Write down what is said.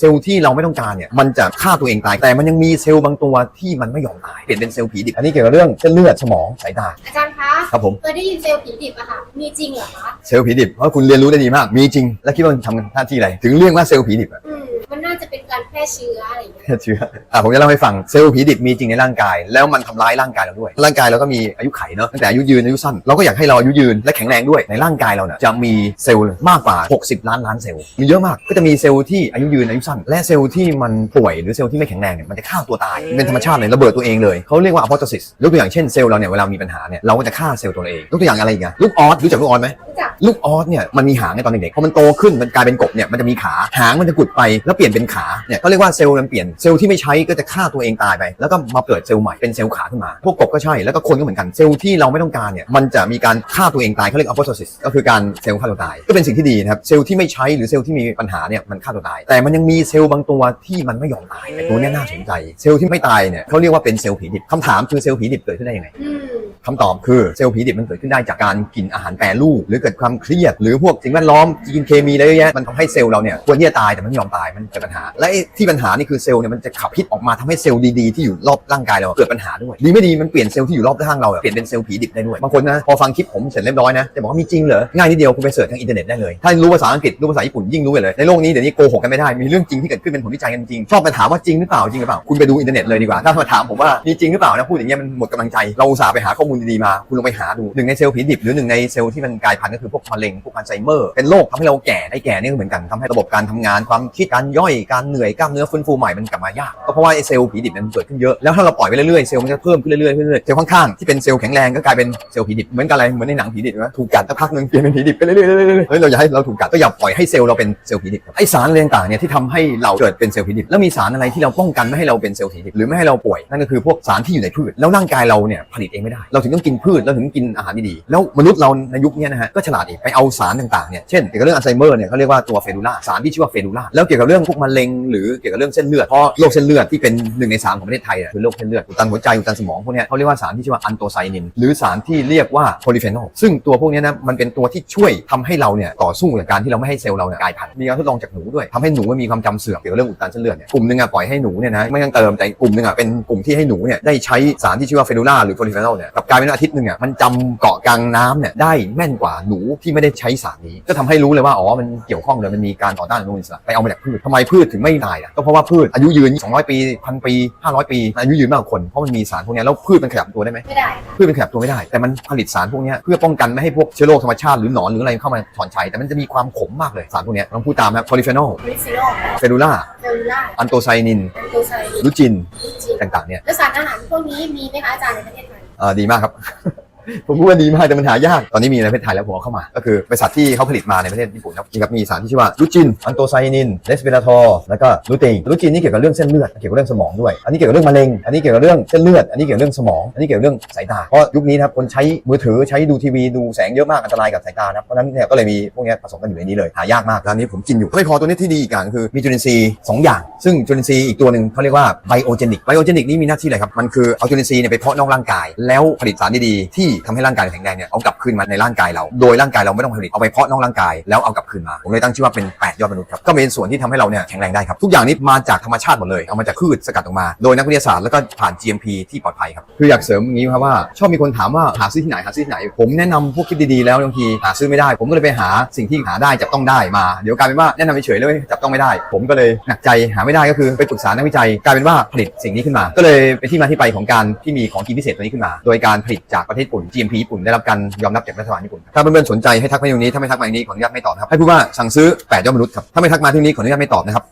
เซลล์ที่เราไม่ต้องการเนี่ยมันจะฆ่าตัวเองตาย แต่มันยังมีเซลล์บางตัวที่มันไม่ยอมตายเปลี่ยนเป็นเซลล์ผีดิบอันนี้เกี่ยวกับเรื่องเส้นเลือดสมองสายตา อาจารย์คะครับผม เคยได้ยินเซลล์ผีดิบอะค่ะ มีจริงเหรอคะ เซลล์ผีดิบเพราะคุณเรียนรู้ได้ดีมากมีจริง แล้วคิดว่ามันทำหน้าที่อะไรถึงเรียกว่าเซลล์ผีดิบอะ รแพร่เชื้ออะไรอย่างเงี้ย แค่เชื้ออะผมจะเล่าให้ฟังเซลล์ผีดิบมีจริงในร่างกาย แล้วมันทำร้ายร่างกายเราด้วย ร่างกายเราก็มีอายุไขเนาะตั้งแต่อายุยืนอายุสั้นเราก็อยากให้เราอายุยืนและแข็งแรงด้วยในร่างกายเราเนี่ยจะมีเซลล์มากกว่า 60 ล้านล้านเซลล์มีเยอะมากก็จะมีเซลล์ที่อายุยืนอายุสั้น และเซลล์ที่มันป่วยหรือเซลล์ที่ไม่แข็งแรงเนี่ยมันจะฆ่าตัวตายเป็นธรรมชาติเลยระเบิดตัวเองเลยเขาเรียกว่า apoptosis ยกตัวอย่างเช่นเซลล์เราเนี่ยเวลามีปัญหาเนี่ยเราก็จะฆ่าเซลล์ตัวเราเองยกตัวอย่างอะไรอีกอะลูกออสรู้จักลูกออสไหม รู้จัก ลูกออสเนี่ยมันมีหางในตอนเด็กๆพอมันโตขึ้นมันกลายเป็นกบเนี่ยมันจะมีขาหางมันจะกุดไปแล้วเปลี่ยนเป็นขาเนี่ยก็เรียกว่าเซลล์มันเปลี่ยนเซลล์ที่ไม่ใช้ก็จะฆ่าตัวเองตายไป แล้วก็มาเกิดเซลล์ใหม่เป็นเซลล์ขาขึ้นมา พวกกบก็ใช่แล้วก็คนก็เหมือนกันเซลล์ที่เราไม่ต้องการเนี่ยมันจะมีการฆ่าตัวเองตายเขาเรียก apoptosis ก็คือการเซลล์ฆ่าตัวตาย ก็เป็นสิ่งที่ดีนะครับเซลล์ที่ไม่ใช้หรือเซลล์ที่มีปัญหาเนี่ยมันฆ่าตัวตาย แต่มันยังมีเซลล์บางตัวที่มันไม่ยอมตายแต่ตัวนี้น่าสนใจ เซลล์ที่ไม่ตายเนี่ยเขาเรียกว่าเป็นเซลล์ผีดิบคำถามคือเซลล์ผีดิบเกิดขึ้นได้ยังไง คำตอบคือเซลล์ผีดิบมันเกิดขึ้นได้จากการกินอาหารแปรรูปหรือเกิดความเครียด หรือพวกสิ่งแวดล้อมกินเคมีอะไรเยอะแยะมันทำให้เซลล์เราเนี่ยควรที่จะตายแต่มันไม่ยอมตายมันเกิดปัญหา และที่ปัญหานี่คือเซลล์เนี่ยมันจะขับพิษออกมาทำให้เซลล์ดีๆที่อยู่รอบร่างกายเราเกิดปัญหาด้วยดีไม่ดีมันเปลี่ยนเซลล์ที่อยู่รอบข้างเราเปลี่ยนเป็นเซลล์ผีดิบได้ด้วยบางคนนะพอฟังคลิปผมเสร็จเรียบร้อยนะจะบอกว่ามีจริงเหรอง่ายนิดเดียวคุณไปเสิร์ชทางอินเทอร์เน็ตได้เลยถ้ารู้ภาษาอังกฤษรู้ภาษาญี่ปุ่นยิ่งรู้เลยในโลกนี้เดี๋ยวนี้โกหกกันไม่ได้มีเรื่องจริงที่เกิดขึ้นเป็นผลวิจัยกันจริงชอบมาถามว่าจริงหรือเปล่าจริงหรือเปล่าคุณไปดูอินเทอร์เน็ตเลยดีกว่าถ้ามาถามผมว่ามีจริงหรือเปล่านะพูดอย่างเงี้ยมันหมดกำลังใจเราอุตส่าห์ไปหาข้อมูลดีๆมา คุณลองไปหาดูหนึ่งในเซลล์ผีดิบหรือหนึ่งในเซลล์ที่มันกลายพันธุ์ก็คือพวกมะเร็งพวกอัลไซเมอร์เป็นโรคทำให้เราแก่ไอ้แก่นี่ก็เหมือนกันทำให้ระบบการทำงานความคิดการย่อยการเหนื่อยกล้ามเนื้อฟื้นฟูใหม่มันกลับมายากก็เพราะว่าไอ้เซลล์ผีดิบมันเกิดขึ้นเยอะแล้วถ้าเราปล่อยไปเรื่อยๆเซลล์มันจะเพิ่มขึ้นเรื่อยๆเรื่อยๆเซลล์ข้างๆที่เป็นเซลล์แข็งแรงก็กลายเป็นเซลล์ผีดิบเหมือนกันอะไรเหมือนในหนังผีดิบนะถูกกัดสักพักหนึ่งเปลี่ยนเป็นผีดิบไปเรื่อยๆเรื่อยๆเฮ้ยเราอยาให้เราถูกกัดก็อย่าปล่อยให้เซลล์เราเป็นเซลล์ผีดิบไอสารอะไรต่างๆเนี่ยที่ทำให้เราเกิดเป็นเซลล์ผีดิบแล้วมีสารอะไรที่เราป้องกันไม่ให้เราเป็นเซลล์ผีดิบหรือไม่ให้เราป่วยนั่นก็คือพวกสารที่อยู่ในพืชแล้วร่างกายเราเนี่ยผลิตเองไม่ได้เราถึงต้องกินพืชเราถึงกินอาหารดีๆแล้วมนุษย์เราในยุคนี้นะฮะก็ฉลาดอีกไปเอาสารต่างๆเนี่ยเช่นเกี่ยวกับเรื่องอัลไซเมอร์เนี่ยเขาเรียกว่าตัวเฟดูล่าสารที่ชื่อว่าเฟดูล่าแล้วเกี่ยวกับเรื่องพวกมะเร็งหรือเกี่ยวกับเรื่องเส้นเลือดเพราะโรคเส้นเลือดที่เป็นหนึ่งในสามของประเทศไทยอะคือโรคเส้นเลือดอุดตันหัวใจอุดตันสมองพวกนี้เขาเรียกว่าสารที่ชื่อว่าอันโตไซนิน หรือสารที่เรียกว่าโพลิเฟนอลซึ่งตัวพวกนี้นะมันเป็นตัวที่ช่วยทำให้เราเนี่ยต่อสู้กับการที่เราไม่ให้เซลล์เราเนี่ยกลายพันธุ์มีการทดลองจากหนูด้วยทำให้หนูมีความจำเสื่อมเกี่ยวกับเรื่องอุดตันเส้นเลือดเนี่ยกลุ่มนึงอะปล่อยให้หนูเนี่ยนะไม่ต้องเติมแต่กลุ่มนึงอะเป็นกลุ่มที่ให้หนูเนี่ยได้ใช้สารที่ชื่อว่าเฟนูล่าหรือโพลิเฟนอลเนี่ยกับกายเป็นว่าอาทิตย์หนึงอะมันจำเกาะกลางน้ำเนี่ยได้แม่นกว่าหนูที่ไม่ได้ใช้สารนี้ ก็ทำให้รู้เลยว่าอ๋อมันเกี่ยวข้องเลยมันมีการต่อต้านอนุมูลอิสระไปเอามาจากพืชทำไมพืชถึงไม่ตายอะก็เพราะว่าพืชอายุยืน 200 ปีพันปี 500 ปีอายุยืนมากกว่าคนเพราะมันมีสารพวกเนี้ยแล้วพืชมันขยับตัวได้ไหมไม่ได้ค่ะพืชมันขยับตัวไม่ได้ แต่มันผลิตสารพวกเนี้ยเพื่อป้องกันไม่ให้พวกเชื้อโรคธรรมชาติหรือหนอนหรืออะไรเข้ามาถอนชัยแต่มันจะมีความขมมากเลยสารพวกเนี้ยลองพูดตามนะโพลิเฟนอลบริซิโลเฟดูล่าเซลลูล่าอันโตไซนินแอนโตไซน์ลูจินลิจินต่างๆเนี่ยแล้วสารอาหารพวกนี้มีไหมคะอาจารย์ในประเทศไทยเออ ดีมากครับ ผมพูดว่าดีมากแต่มันหายาก ตอนนี้มีในประเทศไทยแล้วผมเอาเข้ามา ก็คือบริษัทที่เขาผลิตมาในประเทศญี่ปุ่นครับนี่ครับมีสารที่ชื่อว่าลูจิน อันโตไซนินเลสเบราทอร์แล้วก็ลูตินลูจินนี่เกี่ยวกับเรื่องเส้นเลือด เกี่ยวกับเรื่องสมองด้วย อันนี้เกี่ยวกับเรื่องมะเร็ง อันนี้เกี่ยวกับเรื่องเส้นเลือด อันนี้เกี่ยวกับเรื่องสมอง อันนี้เกี่ยวกับเรื่องสายตา เพราะยุคนี้นะครับคนใช้มือถือใช้ดูทีวีดูแสงเยอะมากอันตรายกับสายตานะครับเพราะฉะนั้นเนี่ยก็เลยมีพวกนี้ผสมกันอยู่ในนี้เลยหายากมากร้านนี้ผมกินอยู่ไม่พอตัวนี้ที่ดีอีกอย่างคือมีจุลินทรีย์สองอย่าง ซึ่งจุลินทรีย์อีกตัวหนึ่งเขาเรียกว่าไบโอเจนิกไบโอเจนิกนี่มีหน้าที่อะไรครับมันคือเอาจุลินทรีย์เนี่ยไปเพาะนอกร่างกาย แล้วผลิตสารดีๆที่ทำให้ร่างกายแข็งแรงเนี่ยเอากลับคืนมาในร่างกายเรา โดยร่างกายเราไม่ต้องผลิตเอาไปเพาะนอกร่างกายแล้วเอากลับคืนมาผมเลยตั้งชื่อว่าเป็น8ยอดมนุษย์ครับก็เป็นส่วนที่ทำให้เราเนี่ยแข็งแรงได้ครับทุกอย่างนี้มาจากธรรมชาติหมดเลยเอามาจากพืชสกัดออกมา โดยนักวิทยาศาสตร์แล้วก็ผ่าน GMP ที่ปลอดภัยครับคืออยากเสริมอย่างนี้ครับว่า ชอบมีคนถามว่าหาซื้อที่ไหนหาซื้อที่ไหน ผมแนะนำพวกคลิปดีๆแล้วบางทีหาซื้อไม่ได้ ผมก็เลยไปหาสิ่งที่หาได้จับต้องได้มาเดี๋ยวกลายเป็นว่าแนะนำเฉยๆเลยจับต้องไม่ได้ ผมก็เลยหนักใจหาไม่ได้ก็คือไปปรึกษานักวิจัยกลายเป็นว่าผลิตสิ่งนี้ขึ้นมา ก็เลยเป็นที่มาที่ไปของการที่มีของกินพิเศษตัวนี้ขึ้นมา โดยการผลิตจากประเทศญี่ปุ่น GMP ญี่ปุ่นได้รับการยอมรับจากรัฐบาลญี่ปุ่นครับถ้าเพื่อนๆสนใจให้ทักมาตรงนี้ถ้าไม่ทักมาตรงนี้ขออนุญาตไม่ตอบนะครับให้พูดว่าสั่งซื้อ8ยอดมนุษย์ครับถ้าไม่ทักมาที่นี้ขออนุญาตไม่ตอบนะครับ